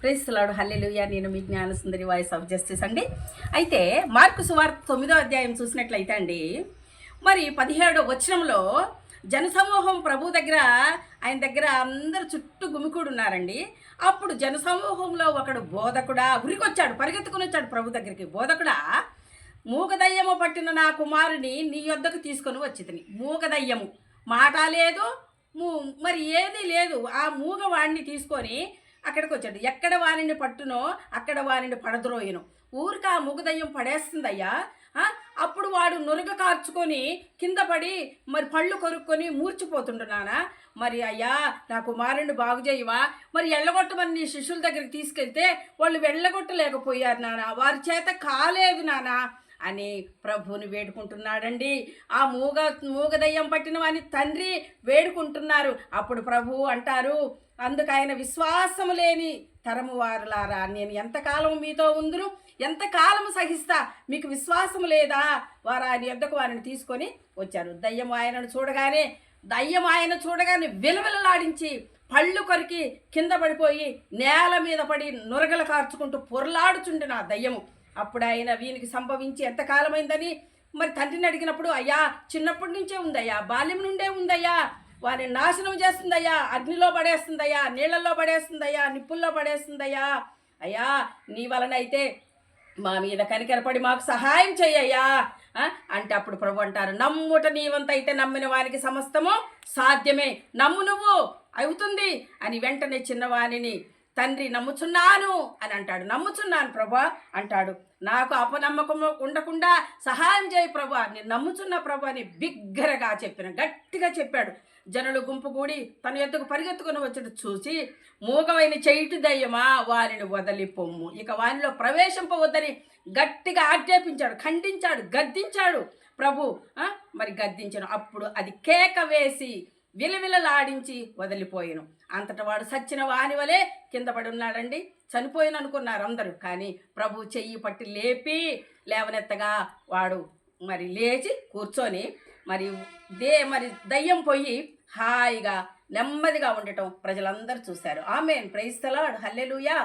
ప్రేస్తున్నాడు hallelujah. నేను మీ Gnanasundari voice of justice అండి. అయితే మార్కు సువార్త తొమ్మిదో అధ్యాయం చూసినట్లయితే అండి మరి పదిహేడో వచనంలో జనసమూహం ప్రభు దగ్గర ఆయన దగ్గర అందరు చుట్టూ గుమికూడు ఉన్నారండి. అప్పుడు జనసమూహంలో ఒకడు బోధకుడా ఉరికొచ్చాడు పరిగెత్తుకుని వచ్చాడు ప్రభు దగ్గరికి. బోధకుడా మూగదయ్యము పట్టిన నా కుమారుని నీ యొద్దకు తీసుకొని వచ్చింది మూగదయ్యము. మాట లేదు మూ మరి ఏది లేదు. ఆ మూగవాడిని తీసుకొని అక్కడికి వచ్చాడు ఎక్కడ వారిని పట్టునో అక్కడ వారిని పడద్రోయను. ఊరికి ఆ మూగదయ్యం పడేస్తుందయ్యా? అప్పుడు వాడు నురగ కార్చుకొని కింద పడి మరి పళ్ళు కొరుక్కొని మూర్చిపోతుంటున్నానా మరి అయ్యా నా కుమారుణ్ణి బాగు చేయవా? మరి ఎళ్ళగొట్టమని నీ శిష్యుల దగ్గరికి తీసుకెళ్తే వాళ్ళు వెళ్ళగొట్టలేకపోయారు నానా. వారి చేత కాలేదు నానా. అని ప్రభువుని వేడుకుంటున్నాడండి. ఆ మూగ మూగదయ్యం పట్టిన వాని తండ్రి వేడుకుంటున్నారు. అప్పుడు ప్రభువు అంటారు అందుకు ఆయన విశ్వాసము లేని తరము వారులారా నేను ఎంతకాలం మీతో ఉందును? ఎంతకాలం సహిస్తా? మీకు విశ్వాసం లేదా? వారు ఆయన ఎద్దకు వారిని తీసుకొని వచ్చారు. దయ్యం ఆయనను చూడగానే దయ్యం ఆయన చూడగానే విలవిలలాడించి పళ్ళు కొరికి కింద పడిపోయి నేల మీద పడి నురగలు కార్చుకుంటూ పొరలాడుచుండిన నా దయ్యము. అప్పుడు ఆయన వీనికి సంభవించి ఎంతకాలమైందని మరి తండ్రిని అడిగినప్పుడు అయ్యా చిన్నప్పటి నుంచే ఉందయ్యా బాల్యం నుండే ఉందయ్యా వారిని నాశనం చేస్తుందయ్యా అగ్నిలో పడేస్తుందయ్యా నీళ్ళల్లో పడేస్తుందయ్యా నిప్పుల్లో పడేస్తుందయ్యా అయ్యా నీ వలన అయితే మా మీద కనికరపడి మాకు సహాయం చెయ్యయ్యా అంటే అప్పుడు ప్రభు అంటారు నమ్ముట నీవంత అయితే నమ్మిన వారికి సమస్తము సాధ్యమే నమ్ము నువ్వు అవుతుంది అని వెంటనే చిన్నవాణిని తండ్రి నమ్ముచున్నాను అని అంటాడు. నమ్ముచున్నాను ప్రభా అంటాడు. నాకు అపనమ్మకం ఉండకుండా సహాయం చేయి ప్రభా. నేను నమ్ముచున్న ప్రభా అని బిగ్గరగా చెప్పిన గట్టిగా చెప్పాడు. జనులు గుంపు కూడి తన ఎద్దుకు పరిగెత్తుకుని వచ్చి చూసి మూగమైన చెయ్యిటి దయ్యమా వారిని వదలి పొమ్ము. ఇక వారిలో ప్రవేశింపవద్దని గట్టిగా ఆజ్ఞాపించాడు ఖండించాడు గద్దించాడు. ప్రభు మరి గద్దించను. అప్పుడు అది కేక వేసి విలవిలలాడించి వదిలిపోయాను. అంతట వాడు సచ్చిన వాని వలె కింద పడి ఉన్నాడండి. చనిపోయాను అనుకున్నారు అందరూ కానీ ప్రభు చెయ్యి పట్టి లేపి లేవనెత్తగా వాడు మరి లేచి కూర్చొని మరి దే మరి దయ్యం పోయి హాయిగా నెమ్మదిగా ఉండటం ప్రజలందరూ చూశారు. ఆమె ప్రైస్తలాడు హల్లెలుయా.